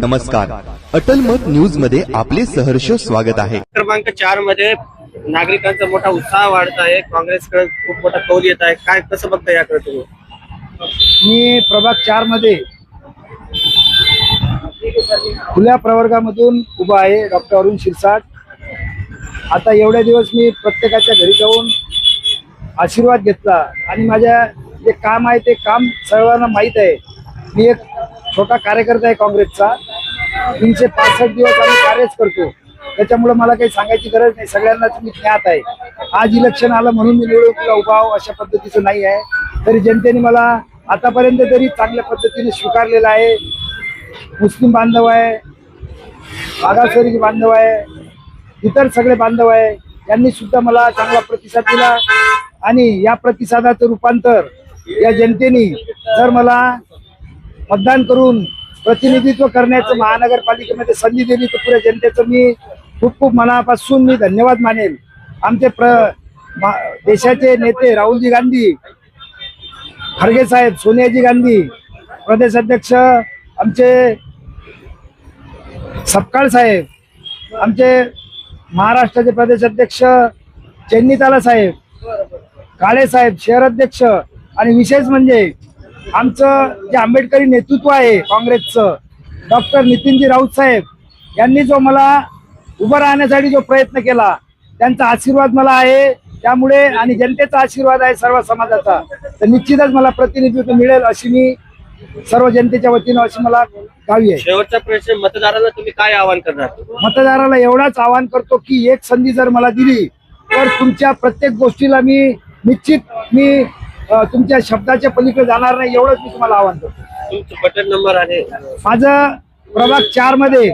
नमस्कार. अटल मत न्यूजमध्ये आपले सहर्ष स्वागत आहे. क्रमांक चारमध्ये नागरिकांचा मोठा उत्साह वाढत आहे. काँग्रेसकडे खूप मोठा कौल येत आहे. काय कसं बघता याकडे तुम्ही? मी प्रभाग चारमध्ये खुल्या प्रवर्गामधून उभा आहे डॉक्टर अरुण शिरसाट. आता एवढ्या दिवस मी प्रत्येकाच्या घरी जाऊन आशीर्वाद घेतला आणि माझ्या जे काम आहे ते काम सर्वांना माहीत आहे. मी एक छोटा कार्यकर्ता आहे काँग्रेसचा. तीनशे पासष्ट दिवस आम्ही कार्यच करतो. त्याच्यामुळे मला काही सांगायची गरज नाही. सगळ्यांनाच मी ज्ञात आहे. आज इलेक्शन आलं म्हणून मी निवडणुकीला उभा अशा पद्धतीचं नाही आहे. तरी जनतेने मला आतापर्यंत तरी चांगल्या पद्धतीने स्वीकारलेलं आहे. मुस्लिम बांधव आहे बागासरी बांधव आहे इतर सगळे बांधव आहे यांनी सुद्धा मला चांगला प्रतिसाद दिला. आणि या प्रतिसादाचं रूपांतर या जनतेने जर मला मतदान करून प्रतिनिधित्व करण्याचं महानगरपालिकेमध्ये संधी दिली तर पुऱ्या जनतेचं मी खूप खूप मनापासून मी धन्यवाद मानेल आमचे प्र मा- देशाचे नेते राहुलजी गांधी खरगे साहेब सोनियाजी गांधी प्रदेश अध्यक्ष आमचे सपकाळ साहेब आमचे महाराष्ट्राचे प्रदेश अध्यक्ष चेन्नीताला साहेब काळे साहेब शहर अध्यक्ष आणि विशेष म्हणजे आमचं जे आंबेडकरी नेतृत्व आहे काँग्रेसचं डॉक्टर नितीनजी राऊत साहेब यांनी जो मला उभं राहण्यासाठी जो प्रयत्न केला त्यांचा आशीर्वाद मला आहे. त्यामुळे आणि जनतेचा आशीर्वाद आहे सर्व समाजाचा. तर निश्चितच मला प्रतिनिधित्व मिळेल अशी मी सर्व जनतेच्या वतीनं अशी मला गावी आहे. शेवटचा प्रश्न मतदारांना तुम्ही काय आवाहन करणार? मतदाराला एवढाच आवाहन करतो की एक संधी जर मला दिली तर तुमच्या प्रत्येक गोष्टीला मी निश्चित मी तुमच्या शब्दाच्या पलीकडे जाणार नाही एवढंच मी तुम्हाला आवाहन करतो. तुमचं बटन नंबर आहे माझं प्रभाग चारमध्ये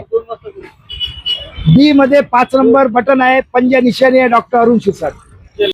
बी मध्ये पाच नंबर बटन आहे पंजा निशाणी आहे डॉक्टर अरुण शिरसाट.